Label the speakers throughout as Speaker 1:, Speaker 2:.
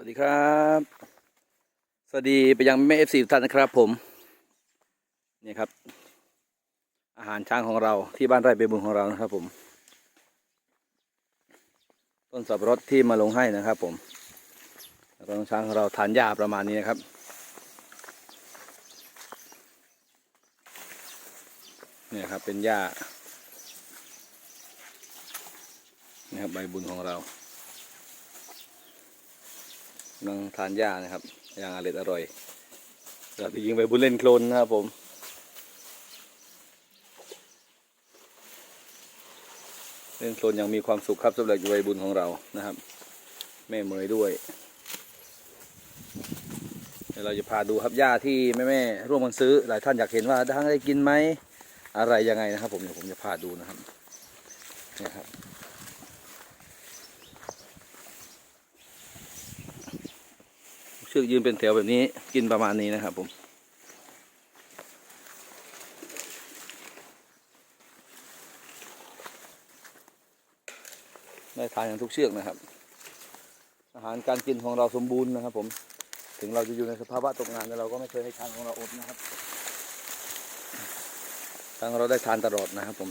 Speaker 1: วัสดีครับ สวัสดีไปยังแม่เอฟซีทุกท่านนะครับผม นี่ครับ อาหารช้างของเราที่บ้านไร่เบบุญของเรานะครับผม ต้นสับปะรดที่มาลงให้นะครับผมแล้วก็น้องช้างของเราทานหญ้าประมาณนี้นะครับเนี่ยครับเป็นหญ้านี่ครับใบบุญของเรา กำลังทานหญ้านะครับอย่างอร่อยอร่อยเราจะยิงไปบุญเล่นโคลนนะครับผมเล่นโคลนยังมีความสุขครับสำหรับวัยบุญของเรานะครับ แม่เมยด้วยเดี๋ยวเราจะพาดูครับหญ้าที่แม่แม่ร่วมกันซื้อ หลายท่านอยากเห็นว่าดังได้กินไหมอะไรยังไงนะครับ ผมเดี๋ยวผมจะพาดูนะครับเนี่ยครับ ชือกยืนเป็นแถวแบบนี้กินประมาณนี้นะครับผม ได้ทานอย่างทุกเชือกนะครับ อาหารการกินของเราสมบูรณ์นะครับ ผมถึงเราจะอยู่ในสภาวะตกงานแต่เราก็ไม่เคยให้ทานของเราอดนะครับทางเราได้ทานตลอดนะครับ ผม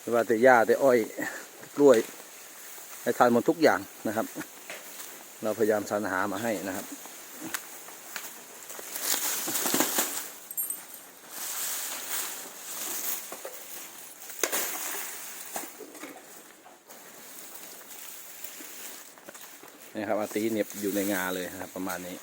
Speaker 1: ไม่ว่าแต่หญ้าแต่อ้อยกล้วยได้ทานหมดทุกอย่างนะครับ เราพยายามสรรหามาให้นะครับนี่ครับอาตีเน็บอยู่ในงาเลยนะครับประมาณนี้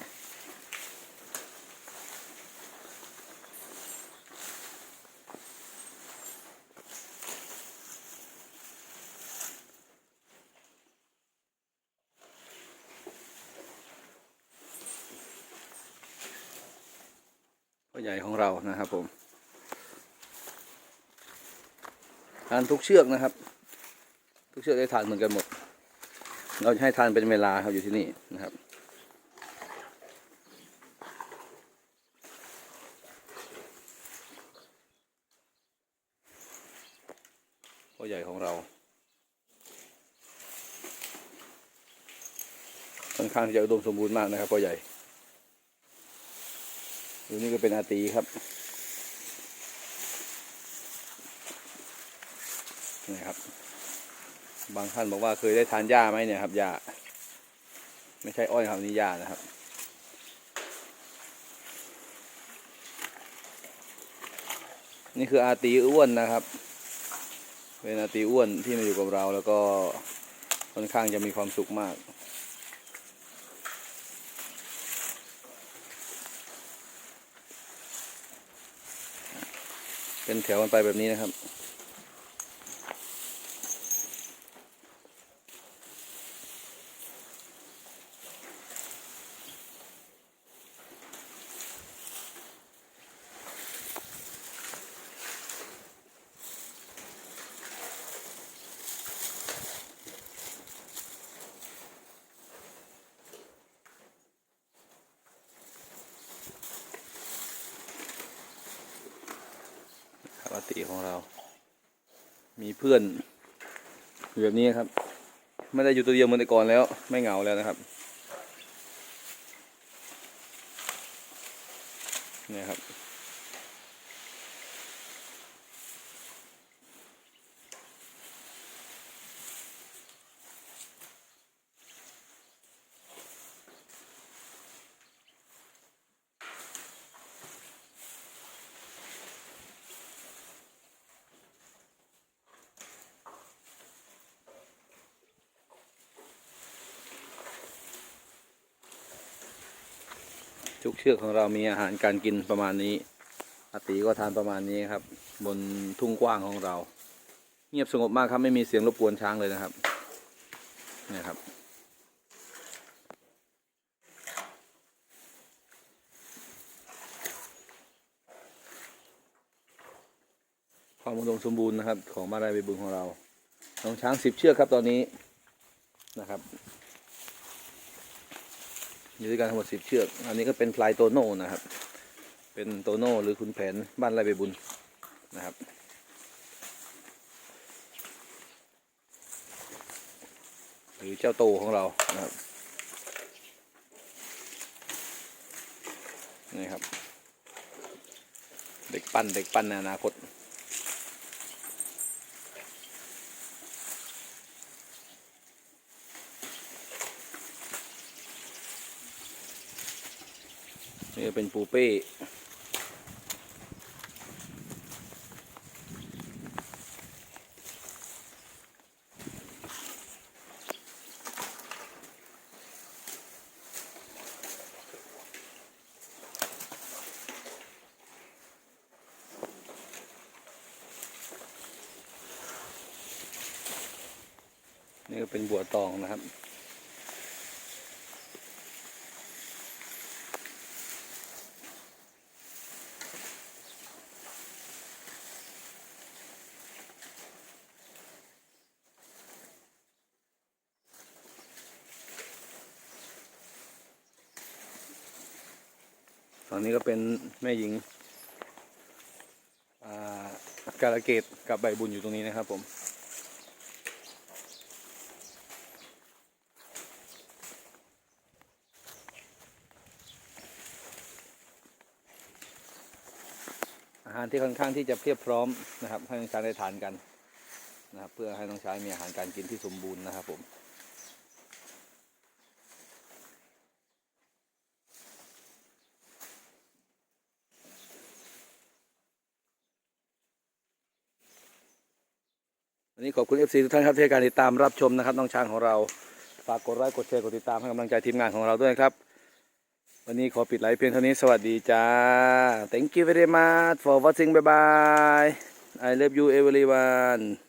Speaker 1: ใหญ่ของเรานะครับผมทานทุกเชือกนะครับ ทุกเชือกได้ทานเหมือนกันหมด เราจะให้ทานเป็นเวลาครับอยู่ที่นี่นะครับพ่อใหญ่ของเราค่อนข้างจะอุดมสมบูรณ์มากนะครับพ่อใหญ่ อยู่นี่ก็เป็นอาตีครับนี่ครับ บางท่านบอกว่าเคยได้ทานหญ้าไหมเนี่ยครับหญ้าไม่ใช่อ้อยครับนี่หญ้านะครับนี่คืออาตีอ้วนนะครับ เป็นอาตีอ้วนที่มาอยู่กับเราแล้วก็ค่อนข้างจะมีความสุขมาก เป็นแถวกันไปแบบนี้นะครับาติของเรา มีเพื่อนอยู่แบบนี้ครับ ไม่ได้อยู่ตัวเดียวเหมือนแต่ก่อนแล้ว ไม่เหงาแล้วนะครับเนี่ยครับ ทุกเชือกของเรามีอาหารการกินประมาณนี้อาติก็ทานประมาณนี้ครับ บนทุ่งกว้างของเรา เงียบสงบมากครับไม่มีเสียงรบกวนช้างเลยนะครับนี่ครับ ความอุดมสมบูรณ์นะครับ ของบ้านไร่ใบบุญของเราน้องช้างสิบเชือกครับตอนนี้นะครับ อยู่ด้วยกันทั้งหมดสิบเชือก อันนี้ก็เป็นพลายโตโน่นะครับ เป็นโตโน่หรือคุณแผนบ้านไรเบบุญนะครับ หรือเจ้าโตของเรานะครับ นี่ครับ เด็กปั้นเด็กปั้นในอนาคต นี่เป็นปูเป้นี่ก็เป็นบัวตองนะครับ ตอนนี้ก็เป็นแม่หญิงการะเกดกับใบบุญอยู่ตรงนี้นะครับผม อาหารที่ค่อนข้างที่จะเพียบพร้อมนะครับ ให้น้องชายได้ทานกันนะครับ เพื่อให้น้องชายมีอาหารการกินที่สมบูรณ์นะครับผม วันนี้ขอบคุณ FC ทุกท่านครับที่ให้การติดตามรับชมนะครับน้องช้างของเราฝากกดไลค์กดแชร์กดติดตามให้กำลังใจทีมงานของเราด้วยครับ วันนี้ขอปิดไลฟ์เพียงเท่านี้สวัสดีจ้า thank you very much for watching bye bye I love you everyone